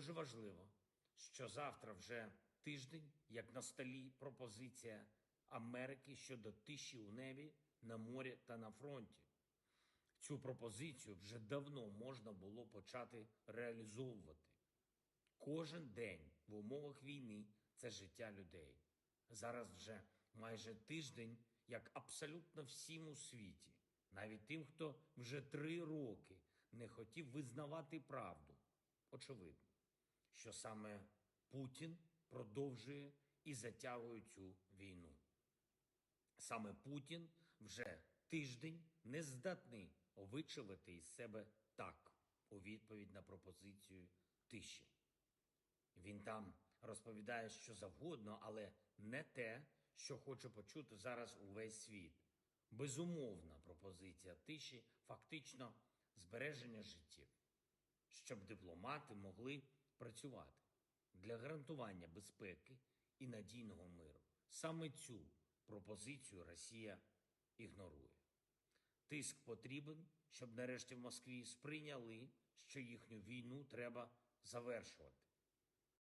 дуже важливо, що завтра вже тиждень, як на столі пропозиція Америки щодо тиші у небі, на морі та на фронті. Цю пропозицію вже давно можна було почати реалізовувати. Кожен день в умовах війни це життя людей. Зараз вже майже тиждень, як абсолютно всім у світі, навіть тим, хто вже три роки не хотів визнавати правду. Очевидно, що саме Путін продовжує і затягує цю війну. Саме Путін вже тиждень не здатний вичавити із себе так у відповідь на пропозицію тиші. Він там розповідає що завгодно, але не те, що хоче почути зараз увесь світ. Безумовна пропозиція тиші фактично збереження життів, щоб дипломати могли працювати для гарантування безпеки і надійного миру. Саме цю пропозицію Росія ігнорує. Тиск потрібен, щоб нарешті в Москві сприйняли, що їхню війну треба завершувати.